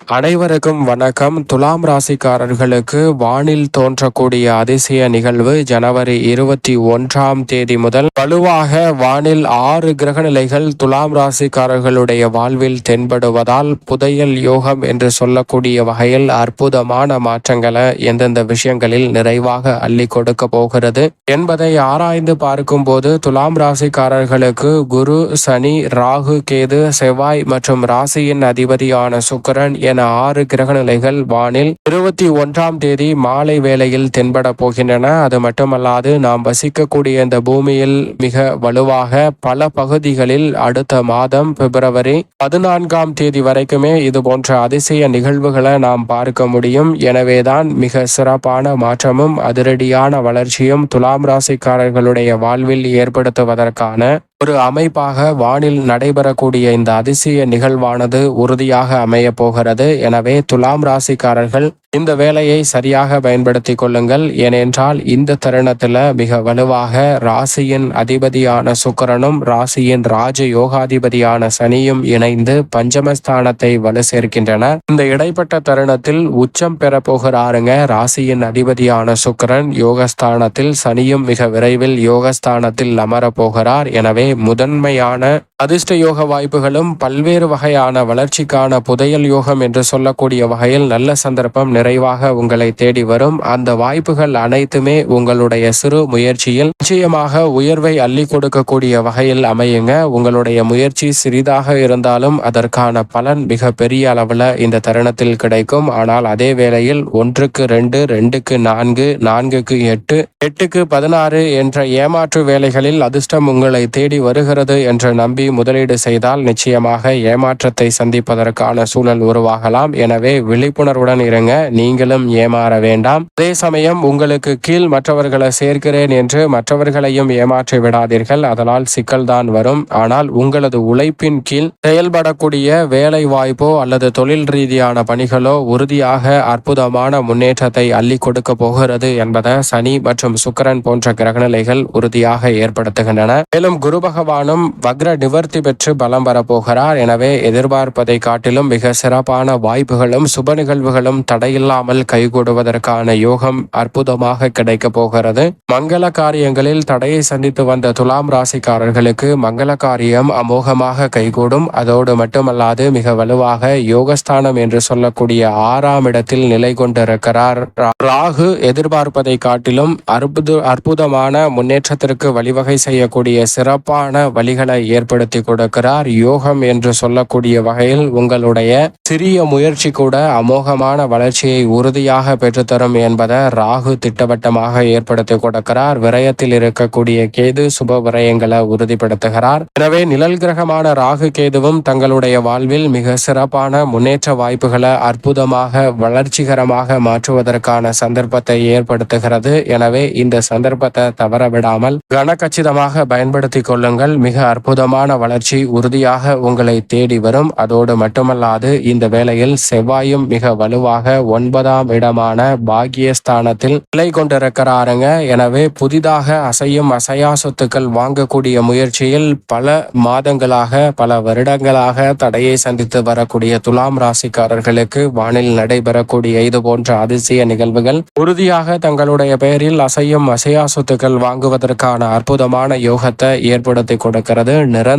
அனைவருக்கும் வணக்கம். துலாம் ராசிக்காரர்களுக்கு வானில் தோன்றக்கூடிய அதிசய நிகழ்வு ஜனவரி இருபத்தி ஒன்றாம் தேதி முதல் வலுவாக வானில் ஆறு கிரகநிலைகள் துலாம் ராசிக்காரர்களுடைய வாழ்வில் தென்படுவதால் புதையல் யோகம் என்று சொல்லக்கூடிய வகையில் அற்புதமான மாற்றங்களை எந்தெந்த விஷயங்களில் நிறைவாக அள்ளி கொடுக்க போகிறது என்பதை ஆராய்ந்து பார்க்கும்போது துலாம் ராசிக்காரர்களுக்கு குரு சனி ராகு கேது செவ்வாய் மற்றும் ராசியின் அதிபதியான சுக்கரன் என ஆறு கிரகநிலைகள் வானில் இருபத்தி ஒன்றாம் தேதி மாலை வேளையில் தென்பட போகின்றன. அது மட்டுமல்லாது நாம் வசிக்கக்கூடிய இந்த பூமியில் மிக வலுவாக பல பகுதிகளில் அடுத்த மாதம் பிப்ரவரி பதினான்காம் தேதி வரைக்குமே இது போன்ற அதிசய நிகழ்வுகளை நாம் பார்க்க முடியும். எனவேதான் மிக சிறப்பான மாற்றமும் அதிரடியான வளர்ச்சியும் துலாம் ராசிக்காரர்களுடைய வாழ்வில் ஏற்படுத்துவதற்கான ஒரு அமைப்பாக வானில் நடைபெறக்கூடிய இந்த அதிசய நிகழ்வானது உறுதியாக அமைய போகிறது. எனவே துலாம் ராசிக்காரர்கள் இந்த வேலையை சரியாக பயன்படுத்தி கொள்ளுங்கள். ஏனென்றால் இந்த தருணத்துல மிக வலுவாக ராசியின் அதிபதியான சுக்கரனும் ராசியின் ராஜ யோகாதிபதியான சனியும் இணைந்து பஞ்சமஸ்தானத்தை வலு சேர்க்கின்றன இந்த இடைப்பட்ட தருணத்தில் உச்சம் பெற போகிறாருங்க ராசியின் அதிபதியான சுக்கரன். யோகஸ்தானத்தில் சனியும் மிக விரைவில் யோகஸ்தானத்தில் அமர போகிறார். எனவே முதன்மையான அதிர்ஷ்ட யோக வாய்ப்புகளும் பல்வேறு வகையான வளர்ச்சிக்கான புதையல் யோகம் என்று சொல்லக்கூடிய வகையில் நல்ல சந்தர்ப்பம் நிறைவாக உங்களை தேடி வரும். அந்த வாய்ப்புகள் அனைத்துமே உங்களுடைய சிறு முயற்சியில் நிச்சயமாக உயர்வை அள்ளி கொடுக்கக்கூடிய வகையில் அமையுங்க. உங்களுடைய முயற்சி சிறிதாக இருந்தாலும் அதற்கான பலன் மிக பெரிய அளவில் இந்த தருணத்தில் கிடைக்கும். ஆனால் அதே வேளையில் ஒன்றுக்கு ரெண்டு ரெண்டுக்கு நான்கு நான்குக்கு எட்டு எட்டுக்கு பதினாறு என்ற ஏமாற்று வேலைகளில் அதிர்ஷ்டம் உங்களை தேடி வருகிறது என்ற நம்பி முதலீடு செய்தால் நிச்சயமாக ஏமாற்றத்தை சந்திப்பதற்கான சூழல் உருவாகலாம். எனவே விழிப்புணர்வுடன் இருங்க நீங்களும் ஏமாற வேண்டாம். அதே சமயம் உங்களுக்கு கீழ் மற்றவர்களை சேர்க்கிறேன் என்று மற்றவர்களையும் ஏமாற்றி விடாதீர்கள். அதனால் சிக்கல்தான் வரும். ஆனால் உங்களது உழைப்பின் கீழ் செயல்படக்கூடிய வேலை வாய்ப்போ அல்லது தொழில் ரீதியான பணிகளோ உறுதியாக அற்புதமான முன்னேற்றத்தை அள்ளி கொடுக்க போகிறது என்பதை சனி மற்றும் சுக்கரன் போன்ற கிரகநிலைகள் உறுதியாக ஏற்படுத்துகின்றன. மேலும் குரு பகவானும் வக்ர நிவர்த்தி பெற்று பலம் வரப்போகிறார். எனவே எதிர்பார்ப்பதை காட்டிலும் மிக சிறப்பான வாய்ப்புகளும் சுப நிகழ்வுகளும் தடையில்லாமல் கைகூடுவதற்கான யோகம் அற்புதமாக கிடைக்கப் போகிறது. மங்கள காரியங்களில் தடையை சந்தித்து வந்த துலாம் ராசிக்காரர்களுக்கு மங்கள காரியம் அமோகமாக கைகூடும். அதோடு மட்டுமல்லாது மிக வலுவாக யோகஸ்தானம் என்று சொல்லக்கூடிய ஆறாம் இடத்தில் நிலை கொண்டிருக்கிறார். ராகு எதிர்பார்ப்பதை காட்டிலும் அற்புத அற்புதமான முன்னேற்றத்திற்கு வழிவகை செய்யக்கூடிய சிறப்பான வழிகளை ஏற்படுத்த கொடுக்கிறார். யோகம் என்று சொல்லக்கூடிய வகையில் உங்களுடைய சிறிய முயற்சி கூட அமோகமான வளர்ச்சியை உறுதியாக பெற்றுத்தரும் என்பதை ராகு திட்டவட்டமாக ஏற்படுத்தி கொடுக்கிறார். விரயத்தில் இருக்கக்கூடிய கேது சுப விரயங்களை உறுதிப்படுத்துகிறார். எனவே நிழல் கிரகமான ராகு கேதுவும் தங்களுடைய வாழ்வில் மிக சிறப்பான முன்னேற்ற வாய்ப்புகளை அற்புதமாக வளர்ச்சிகரமாக மாற்றுவதற்கான சந்தர்ப்பத்தை ஏற்படுத்துகிறது. எனவே இந்த சந்தர்ப்பத்தை தவற விடாமல் கனகச்சிதமாக பயன்படுத்திக் கொள்ளுங்கள். மிக அற்புதமான வளர்ச்சி உறுதியாக உங்களை தேடி வரும். அதோடு மட்டுமல்லாது இந்த வேளையில் செவ்வாயும் மிக வலுவாக ஒன்பதாம் இடமான பாகியஸ்தானத்தில் நிலை கொண்டிருக்கிறாருங்க. எனவே புதிதாக அசையும் அசையா சொத்துக்கள் வாங்கக்கூடிய முயற்சியில் பல மாதங்களாக பல வருடங்களாக தடையை சந்தித்து வரக்கூடிய துலாம் ராசிக்காரர்களுக்கு வானில் நடைபெறக்கூடிய இது போன்ற அதிசய நிகழ்வுகள் உறுதியாக தங்களுடைய பெயரில் அசையும் அசையா சொத்துக்கள் வாங்குவதற்கான அற்புதமான யோகத்தை ஏற்படுத்தி கொடுக்கிறது.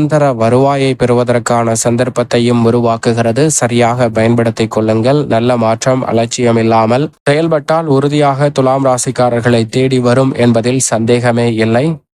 நிரந்தர வருவாயை பெறுவதற்கான சந்தர்ப்பத்தையும் உருவாக்குகிறது. சரியாக பயன்படுத்திக் கொள்ளுங்கள். நல்ல மாற்றம் அலட்சியம் இல்லாமல் செயல்பட்டால் உறுதியாக துலாம் ராசிக்காரர்களை தேடி வரும் என்பதில் சந்தேகமே இல்லை.